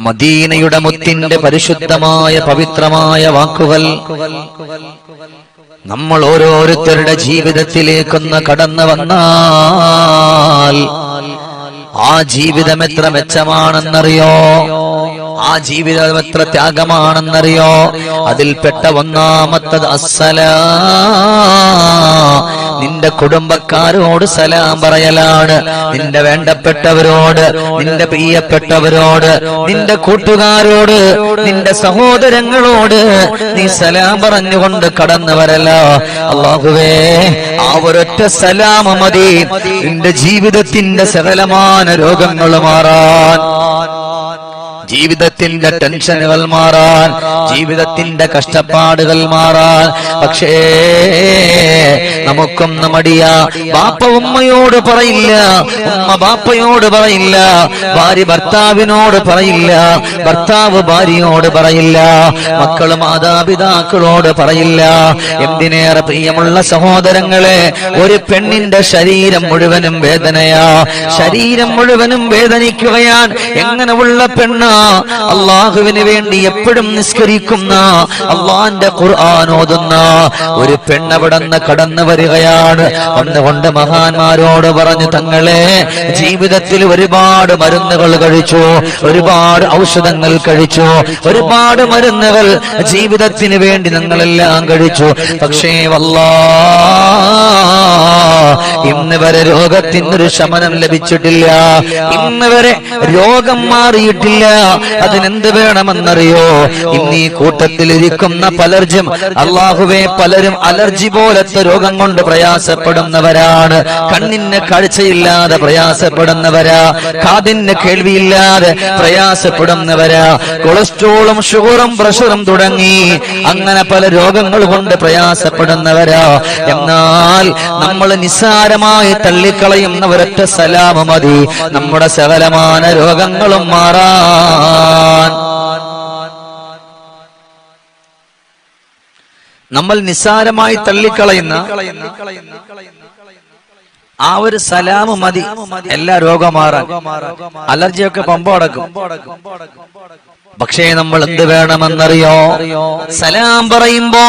മദീനയുടെ മുത്തിന്റെ പരിശുദ്ധമായ പവിത്രമായ വാക്കുകൾ നമ്മൾ ഓരോരുത്തരുടെ ജീവിതത്തിലേക്കൊന്ന് കടന്നു വന്നാൽ ആ ജീവിതം എത്ര മെച്ചമാണെന്നറിയോ? ആ ജീവിതം എത്ര ത്യാഗമാണെന്നറിയോ? അതിൽപ്പെട്ട ഒന്നാമത്തത് അസ്സലാ. നിന്റെ കുടുംബക്കാരോട് സലാം പറയലാണ്. നിന്റെ വേണ്ടപ്പെട്ടവരോട് നിന്റെ പ്രിയപ്പെട്ടവരോട് നിന്റെ കൂട്ടുകാരോട് നിന്റെ സഹോദരങ്ങളോട് നീ സലാം പറഞ്ഞുകൊണ്ട് കടന്നു വരലോ. അള്ളാഹുവേ ആ ഒരൊറ്റ സലാമ മതി. നിന്റെ ജീവിതത്തിന്റെ സകലമായ രോഗങ്ങൾ മാറാൻ. ജീവിതത്തിന്റെ ടെൻഷനുകൾ മാറാൻ ജീവിതത്തിന്റെ കഷ്ടപ്പാടുകൾ മാറാൻ. പക്ഷേ നമുക്കും മടിയ ബാപ്പ ഉമ്മയോട് പറയില്ല ഉമ്മ ബാപ്പയോട് പറയില്ല ഭാര്യ ഭർത്താവിനോട് പറയില്ല ഭർത്താവ് ഭാര്യയോട് പറയില്ല മക്കൾ മാതാപിതാക്കളോട് പറയില്ല. എന്തിനേറെ പ്രിയമുള്ള സഹോദരങ്ങളെ ഒരു പെണ്ണിന്റെ ശരീരം മുഴുവനും വേദനയാ. ശരീരം മുഴുവനും വേദനിക്കുകയാൻ എങ്ങനെയുള്ള പെണ്ണ? അള്ളാഹുവിന് വേണ്ടി എപ്പോഴും നിസ്കരിക്കുന്ന അള്ളാന്റെ ഖുർആൻ ഓതുന്ന ഒരു പെണ്ണവിടന്ന് കടന്നു വരികയാണ്. വന്നുകൊണ്ട് മഹാന്മാരോട് പറഞ്ഞു തങ്ങളെ ജീവിതത്തിൽ ഒരുപാട് മരുന്നുകൾ കഴിച്ചു ഒരുപാട് ഔഷധങ്ങൾ കഴിച്ചു ഒരുപാട് മരുന്നുകൾ ജീവിതത്തിന് വേണ്ടി ഞങ്ങളെല്ലാം കഴിച്ചു. പക്ഷേ വല്ലാ ഇന്ന് വരെ രോഗത്തിനൊരു ശമനം ലഭിച്ചിട്ടില്ല. ഇന്ന് വരെ രോഗം മാറിയിട്ടില്ല. അതിനെന്ത് വേണമെന്നറിയോ? ഇന്ന് ഈ കൂട്ടത്തിൽ ഇരിക്കുന്ന പലർജും അള്ളാഹുവെ പലരും അലർജി പോലത്തെ രോഗം കൊണ്ട് പ്രയാസപ്പെടുന്നവരാണ്. കണ്ണിന് കാഴ്ചയില്ലാതെ പ്രയാസപ്പെടുന്നവരാ. കാതിന് കേൾവിയില്ലാതെ പ്രയാസപ്പെടുന്നവരാ. കൊളസ്ട്രോളും ഷുഗറും പ്രഷറും തുടങ്ങി അങ്ങനെ പല രോഗങ്ങൾ കൊണ്ട് പ്രയാസപ്പെടുന്നവരാ. എന്നാൽ നമ്മൾ നിസ്സാരമായി തള്ളിക്കളയുന്ന ഒരൊറ്റ സലാമ മതി. നമ്മുടെ സകലമാന രോഗങ്ങളും മാറാൻ. നമ്മൾ നിസ്സാരമായി തള്ളിക്കളയുന്ന ആ ഒരു സലാമ് മതി. എല്ലാ രോഗം മാറാൻ. അലർജിയൊക്കെ പമ്പ അടക്കും. പക്ഷേ നമ്മൾ എന്ത് വേണമെന്നറിയോ? സലാം പറയുമ്പോ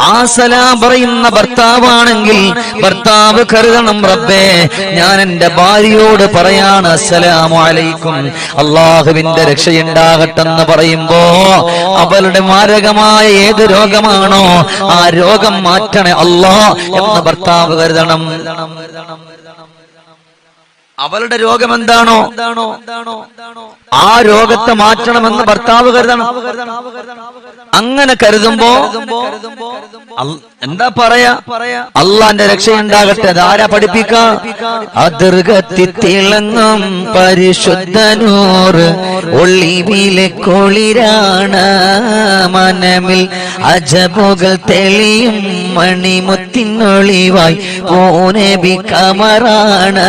ആ സലാം പറയുന്ന ഭർത്താവാണെങ്കിൽ ഭർത്താവ് കരുതണം റബ്ബേ ഞാൻ എന്റെ ഭാര്യയോട് പറയാണ് അസ്സലാമു അലൈക്കും. അള്ളാഹുവിന്റെ രക്ഷയുണ്ടാകട്ടെന്ന് പറയുമ്പോ അവളുടെ മാരകമായ ഏത് രോഗമാണോ ആ രോഗം മാറ്റണേ അല്ലാ എന്ന് ഭർത്താവ് കരുതണം. അവളുടെ രോഗം എന്താണോ? ആ രോഗത്തെ മാറ്റണമെന്ന് ഭർത്താവ് കരുതണം. അങ്ങനെ കരുതുമ്പോ എന്താ പറയാ? അള്ളാന്റെ രക്ഷയുണ്ടാകട്ടെ അതാരാ പഠിപ്പിക്ക? അതിർഗത്തി തിളങ്ങും പരിശുദ്ധനൂറ് ഒളിവിലെ കുളിരാണ് മനമിൽ. അജബുകൾ തെളിയും മണിമുത്തിനൊളിവായി. പൂനബി കമറാണ്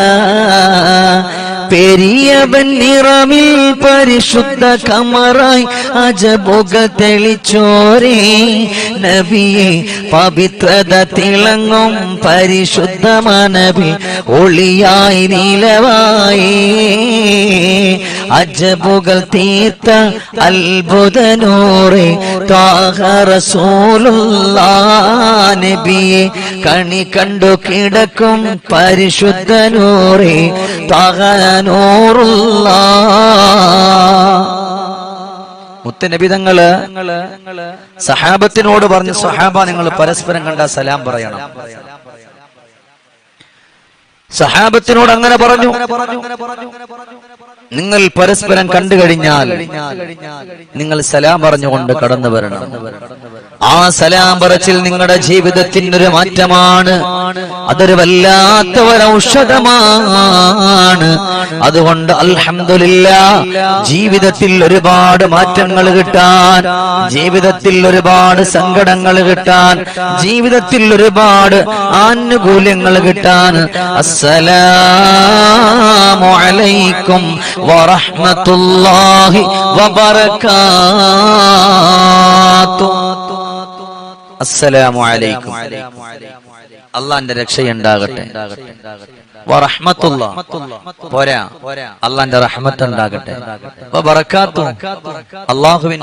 പെരിയവൻ നിറമിൽ പരിശുദ്ധ കമറായി അജബുക തെളിച്ചോരേ. നബിയെ പവിത്രത തിളങ്ങും പരിശുദ്ധ മനബി ഒളിയായി നിലവായി. അജബുകൾ തീർത്ത അത്ഭുതനൂറെ നബിയെ കണി കണ്ടു കിടക്കും പരിശുദ്ധനൂറെ. തകനൂറുള്ള മുത്തനബിതങ്ങൾ സഹാബത്തിനോട് പറഞ്ഞു സഹാബ നിങ്ങൾ പരസ്പരം കണ്ട സലാം പറയണം. സഹാബത്തിനോട് അങ്ങനെ പറഞ്ഞു. നിങ്ങൾ പരസ്പരം കണ്ടു കഴിഞ്ഞാൽ നിങ്ങൾ സലാം പറഞ്ഞുകൊണ്ട് കടന്നു വരണം. ആ സലാം പറച്ചിൽ നിങ്ങളുടെ ജീവിതത്തിനൊരു മാറ്റമാണ്. അതൊരു വല്ലാത്ത ഒരു ഔഷധമാണ്. അതുകൊണ്ട് അൽഹമില്ല ജീവിതത്തിൽ ഒരുപാട് മാറ്റങ്ങൾ കിട്ടാൻ ജീവിതത്തിൽ ഒരുപാട് സങ്കടങ്ങൾ കിട്ടാൻ ജീവിതത്തിൽ ഒരുപാട് ആനുകൂല്യങ്ങൾ കിട്ടാൻ. അസ്സലാമു അലൈക്കും വറഹ്മത്തുള്ളാഹി വബറകാതുഹു അസ്സലാമു അലൈക്കും. അള്ളാന്റെ രക്ഷയുണ്ടാകട്ടെ. വറഹ്മത്തുള്ള. പോരാ. അള്ളാന്റെ റഹ്മത്ത് ഉണ്ടാകട്ടെ അള്ളാഹുവിൻ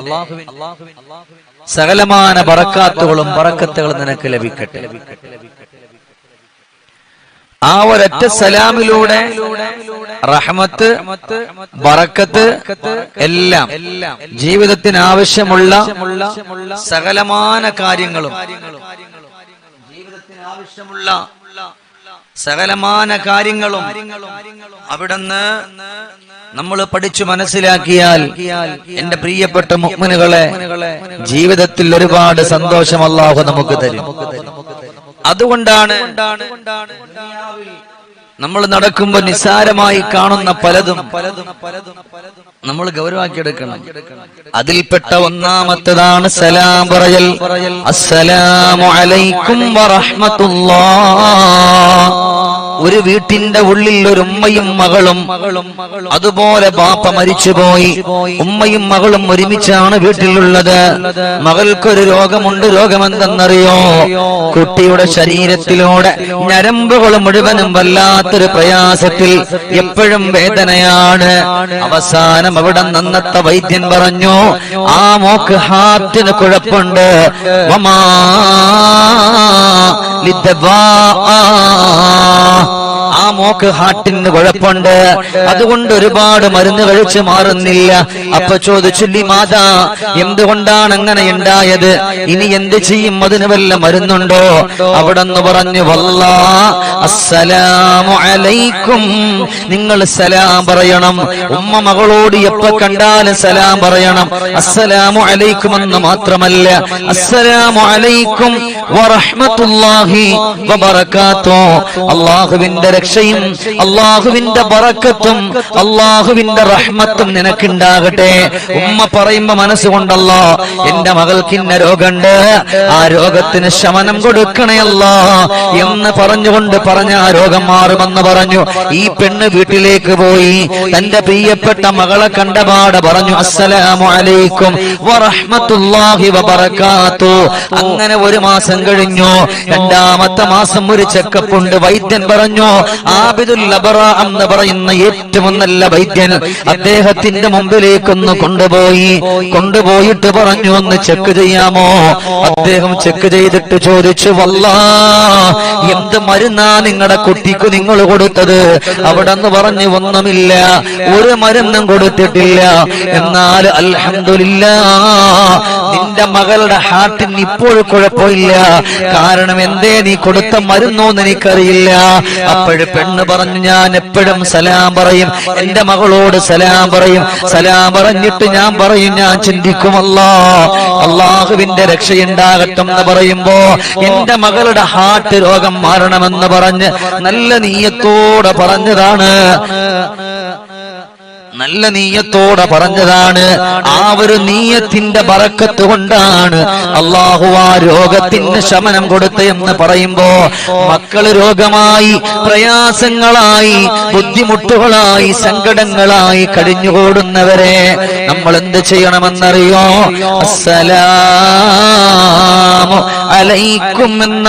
സകലമാന ബറക്കാത്തുകളും ബറക്കത്തുകളും നിനക്ക് ലഭിക്കട്ടെ. ആ ഒരൊറ്റ സലാമിലൂടെ റഹ്മത്ത് ബറക്കത്ത് എല്ലാം ജീവിതത്തിന് ആവശ്യമുള്ള സകലമാന കാര്യങ്ങളും. ജീവിതത്തിന് ആവശ്യമുള്ള സകലമാന കാര്യങ്ങളും അവിടുന്ന് നമ്മൾ പഠിച്ചു മനസ്സിലാക്കിയാൽ എന്റെ പ്രിയപ്പെട്ട മുഗ്മനുകളെ ജീവിതത്തിൽ ഒരുപാട് സന്തോഷം അള്ളാഹു നമുക്ക് തരും. അതുകൊണ്ടാണ് നമ്മൾ നടക്കുമ്പോൾ നിസ്സാരമായി കാണുന്ന പലതും നമ്മൾ ഗൗരവാക്കി എടുക്കണം അതിൽപ്പെട്ട ഒന്നാമത്തേതാണ് സലാം പറയൽ. അസ്സലാമു അലൈക്കും വറഹ്മത്തുള്ളാഹ് ഒരു വീട്ടിന്റെ ഉള്ളിൽ ഒരു ഉമ്മയും മകളും. അതുപോലെ ബാപ്പ മരിച്ചുപോയി. ഉമ്മയും മകളും ഒരുമിച്ചാണ് വീട്ടിലുള്ളത്. മകൾക്കൊരു രോഗമുണ്ട് രോഗമെന്തെന്നറിയോ? കുട്ടിയുടെ ശരീരത്തിലൂടെ ഞരമ്പുകൾ മുഴുവനും വല്ലാത്തൊരു പ്രയാസത്തിൽ എപ്പോഴും വേദനയാണ്. അവസാനം അവിടെ നന്നത്തെ വൈദ്യൻ പറഞ്ഞു ആ മോക്ക് ഹാർട്ടിന് കുഴപ്പമുണ്ട്. വമാ മോക്ക് ഹാർട്ടിന് കുഴപ്പമുണ്ട്. അതുകൊണ്ട് ഒരുപാട് മരുന്ന് കഴിച്ച് മാറുന്നില്ല. അപ്പൊ ചോദിച്ചു മാതാ എന്തുകൊണ്ടാണ് അങ്ങനെ ഉണ്ടായത്? ഇനി എന്ത് ചെയ്യും? അതിന് വല്ല മരുന്നുണ്ടോ? അവിടെ നിന്ന് പറഞ്ഞു വല്ലാ അസ്സലാമു അലൈക്കും. നിങ്ങൾ സലാം പറയണം. ഉമ്മ മകളോട് എപ്പോ കണ്ടാലും സലാം പറയണം. അസ്സലാമു അലൈക്കും എന്ന് മാത്രമല്ല അസ്സലാമു അലൈക്കും വറഹ്മത്തുള്ളാഹി വബറകാത്തു അള്ളാഹുവിന്റെ രക്ഷയും അള്ളാഹുവിന്റെ ബറക്കത്തും അള്ളാഹുവിന്റെ റഹ്മത്തും നിനക്കുണ്ടാകട്ടെ. ഉമ്മ പറയുമ്പോ മനസ്സുകൊണ്ടല്ലോ എന്റെ മകൾക്ക് ഇന്ന രോഗമുണ്ട് ആ രോഗത്തിന് ശമനം കൊടുക്കണയല്ലോ എന്ന് പറഞ്ഞുകൊണ്ട് പറഞ്ഞ ആ രോഗം മാറുമെന്ന് പറഞ്ഞു. ഈ പെണ്ണ് വീട്ടിലേക്ക് പോയി തന്റെ പ്രിയപ്പെട്ട മകളെ കണ്ടപാട് പറഞ്ഞു അസ്സലാമു അലൈക്കും വറഹ്മത്തുള്ളാഹി അങ്ങനെ ഒരു മാസം കഴിഞ്ഞു. രണ്ടാമത്തെ മാസം ഒരു ചെക്കപ്പ് ഉണ്ട്. വൈദ്യൻ പറഞ്ഞു ആബിദുൽ ലബറ എന്ന് പറയുന്ന ഏറ്റവും നല്ല വൈദ്യൻ അദ്ദേഹത്തിന്റെ മുമ്പിലേക്കൊന്ന് കൊണ്ടുപോയി കൊണ്ടുപോയിട്ട് പറഞ്ഞു ഒന്ന് ചെക്ക് ചെയ്യാമോ? അദ്ദേഹം ചെക്ക് ചെയ്തിട്ട് ചോദിച്ചു വല്ലാ എന്ത് മരുന്നാ നിങ്ങളുടെ കുട്ടിക്ക് നിങ്ങൾ കൊടുത്തത്? അവിടെ നിന്ന് പറഞ്ഞു ഒന്നുമില്ല ഒരു മരുന്നും കൊടുത്തിട്ടില്ല. എന്നാൽ അൽഹംദുലില്ല നിന്റെ മകളുടെ ഹാർട്ടിന് ഇപ്പോൾ കുഴപ്പമില്ല. കാരണം എന്തേ നീ കൊടുത്ത മരുന്നോന്ന് എനിക്കറിയില്ല അപ്പോഴ് പെണ്ണ് പറഞ്ഞ് ഞാൻ എപ്പോഴും സലാം പറയും. എന്റെ മകളോട് സലാം പറയും. സലാം പറഞ്ഞിട്ട് ഞാൻ പറയും ഞാൻ ചിന്തിക്കുമല്ലോ അള്ളാഹുവിന്റെ രക്ഷയുണ്ടാകട്ടെ എന്ന് പറയുമ്പോ എന്റെ മകളുടെ ഹാർട്ട് രോഗം മാറണമെന്ന് പറഞ്ഞ് നല്ല നീയത്തോടെ പറഞ്ഞതാണ്. നല്ല നീയത്തോടെ പറഞ്ഞതാണ്. ആ ഒരു നീയത്തിന്റെ ബറക്കത്ത് കൊണ്ടാണ് അള്ളാഹു ആ രോഗത്തിന് ശമനം കൊടുത്ത് എന്ന് പറയുമ്പോ മക്കൾ രോഗമായി പ്രയാസങ്ങളായി ബുദ്ധിമുട്ടുകളായി സങ്കടങ്ങളായി കഴിഞ്ഞുകൂടുന്നവരെ നമ്മൾ എന്ത് ചെയ്യണമെന്നറിയോ? അസ്സലാമു അലൈക്കും എന്ന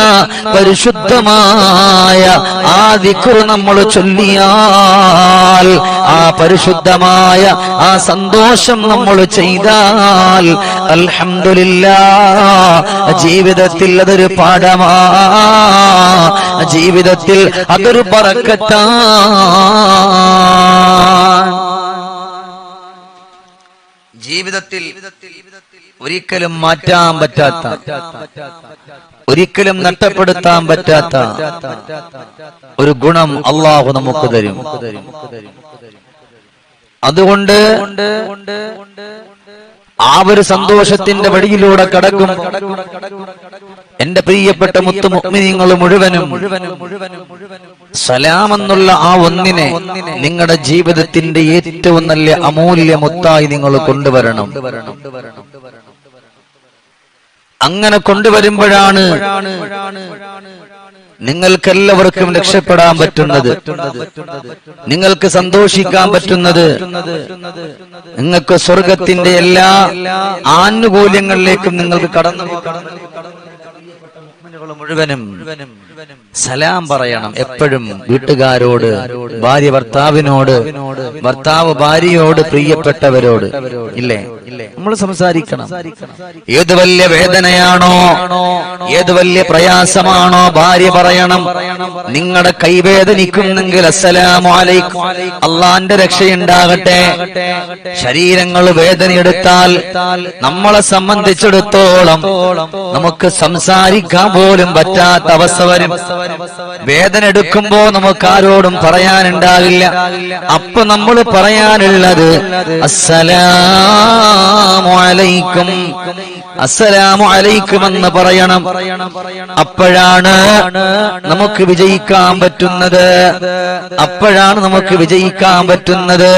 പരിശുദ്ധമായ ആ ദിക്കുറു നമ്മൾ ചൊല്ലിയാൽ ആ പരിശുദ്ധമായ ആ സന്തോഷം നമ്മൾ ചെയ്താൽ അൽഹംദുലില്ലാ ജീവിതത്തിൽ അതൊരു പാഠമാ ജീവിതത്തിൽ അതൊരു പറക്കത്താ ജീവിതത്തിൽ ഒരിക്കലും മാറ്റാൻ പറ്റാത്ത ഒരിക്കലും നഷ്ടപ്പെടുത്താൻ പറ്റാത്ത ഒരു ഗുണം അള്ളാഹു നമുക്ക് തരും. അതുകൊണ്ട് ആ ഒരു സന്തോഷത്തിന്റെ വഴിയിലൂടെ കടക്കും. എന്റെ പ്രിയപ്പെട്ട മുത്തു മുഗ്മിനിങ്ങൾ മുഴുവനും സലാം എന്നുള്ള ആ ഒന്നിനെ നിങ്ങളുടെ ജീവിതത്തിന്റെ ഏറ്റവും നല്ല അമൂല്യ മുത്തായി നിങ്ങൾ കൊണ്ടുവരണം. അങ്ങനെ കൊണ്ടുവരുമ്പോഴാണ് നിങ്ങൾക്കെല്ലാവർക്കും രക്ഷപ്പെടാൻ പറ്റുന്നത്. നിങ്ങൾക്ക് സന്തോഷിക്കാൻ പറ്റുന്നത്. നിങ്ങൾക്ക് സ്വർഗത്തിന്റെ എല്ലാ ആനുകൂല്യങ്ങളിലേക്കും നിങ്ങൾക്ക് കടന്നു മുഴുവനും സലാം പറയണം. എപ്പോഴും വീട്ടുകാരോട് ഭാര്യ ഭർത്താവിനോട് ഭർത്താവ് ഭാര്യയോട് പ്രിയപ്പെട്ടവരോട്. ഇല്ലേ? നമ്മൾ സംസാരിക്കണം. ഏത് വലിയ വേദനയാണോ ഏത് വലിയ പ്രയാസമാണോ ഭാര്യ പറയണം. നിങ്ങളുടെ കൈവേദനിക്കുന്നെങ്കിൽ അസ്സലാമു അലൈക്കും. അള്ളാന്റെ രക്ഷയുണ്ടാകട്ടെ. ശരീരങ്ങൾ വേദനയെടുത്താൽ നമ്മളെ സംബന്ധിച്ചിടത്തോളം നമുക്ക് സംസാരിക്കാൻ പോലും പറ്റാത്ത അവസ്ഥ വരും. വേദന എടുക്കുമ്പോ നമുക്ക് ആരോടും പറയാനുണ്ടാകില്ല. അപ്പൊ നമ്മൾ പറയാനുള്ളത് അസ്സലാമു അലൈക്കും. അസ്സലാമു അലൈക്കും എന്ന് പറയണം. അപ്പോഴാണ് നമുക്ക് വിജയിക്കാൻ പറ്റുന്നത്. അപ്പോഴാണ് നമുക്ക് വിജയിക്കാൻ പറ്റുന്നത്.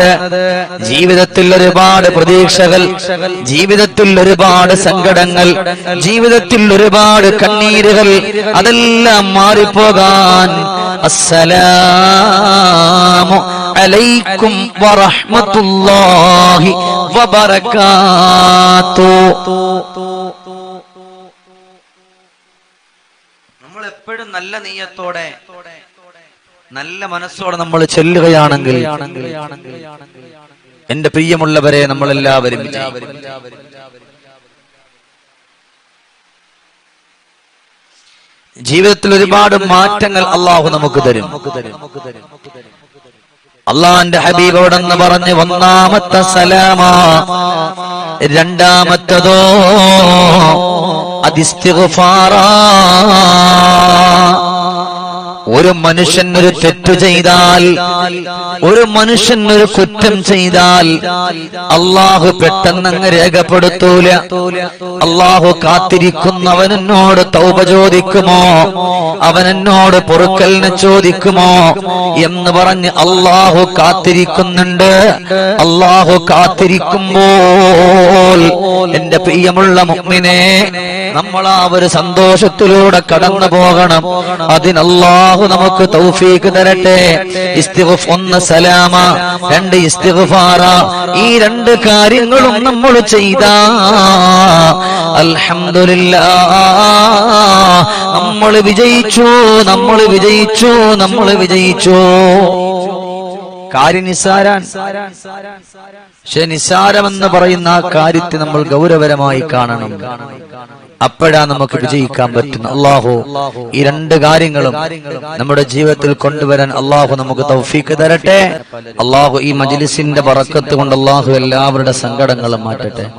ജീവിതത്തിൽ ഒരുപാട് പ്രതീക്ഷകൾ ജീവിതത്തിൽ ഒരുപാട് സങ്കടങ്ങൾ ജീവിതത്തിൽ ഒരുപാട് കണ്ണീരുകൾ അതെല്ലാം മാറിപ്പോകാൻ അസ്സലാമു അലൈക്കും വറഹ്മത്തുള്ളാഹി വബറകാതുഹു നമ്മൾ എപ്പോഴും നല്ല നീയത്തോടെ നല്ല മനസ്സോടെ നമ്മൾ ചെല്ലുകയാണെങ്കിൽ എന്റെ പ്രിയമുള്ളവരെ നമ്മളെല്ലാവരും. ജീവിതത്തിൽ ഒരുപാട് മാറ്റങ്ങൾ അള്ളാഹു നമുക്ക് തരും അള്ളാന്റെ ഹബീബോടെന്ന് പറഞ്ഞ് ഒന്നാമത്തെ സലാമ രണ്ടാമത്തതോ അതിസ്തിഗ്ഫാറാ. ഒരു മനുഷ്യൻ ഒരു തെറ്റു ചെയ്താൽ ഒരു മനുഷ്യൻ ഒരു കുറ്റം ചെയ്താൽ അള്ളാഹു പെട്ടെന്നങ്ങ് രേഖപ്പെടുത്തൂല. അള്ളാഹു കാത്തിരിക്കുന്നവനെന്നോട് തൗപ ചോദിക്കുമോ? അവനെന്നോട് പൊറുക്കലിന് ചോദിക്കുമോ? എന്ന് പറഞ്ഞ് അള്ളാഹു കാത്തിരിക്കുന്നുണ്ട്. അള്ളാഹു കാത്തിരിക്കുമ്പോൾ എന്റെ പ്രിയമുള്ള മുഗ്മിനെ നമ്മൾ ആ ഒരു സന്തോഷത്തിലൂടെ കടന്നു പോകണം. അതിനല്ലാഹു നമുക്ക് തൗഫീക്ക് തരട്ടെ. ഇസ്തിഗ്ഫ് ഒന്ന് സലാമ രണ്ട് ഇസ്തിഗ്ഫാറ. ഈ രണ്ട് കാര്യങ്ങളും നമ്മൾ ചെയ്ത. അൽഹംദുലില്ലാ നമ്മൾ വിജയിച്ചു നമ്മൾ വിജയിച്ചു നമ്മൾ വിജയിച്ചു. കാര്യം പക്ഷെ നിസാരമെന്ന് പറയുന്ന ആ കാര്യത്തെ നമ്മൾ ഗൗരവരമായി കാണണം. അപ്പോഴാ നമുക്ക് വിജയിക്കാൻ പറ്റുന്ന. അള്ളാഹു ഈ രണ്ട് കാര്യങ്ങളും നമ്മുടെ ജീവിതത്തിൽ കൊണ്ടുവരാൻ അള്ളാഹു നമുക്ക് തൗഫീക്ക് തരട്ടെ. അള്ളാഹു ഈ മജിലിസിന്റെ പറക്കത്ത് കൊണ്ട് അള്ളാഹു എല്ലാവരുടെ സങ്കടങ്ങളും മാറ്റട്ടെ.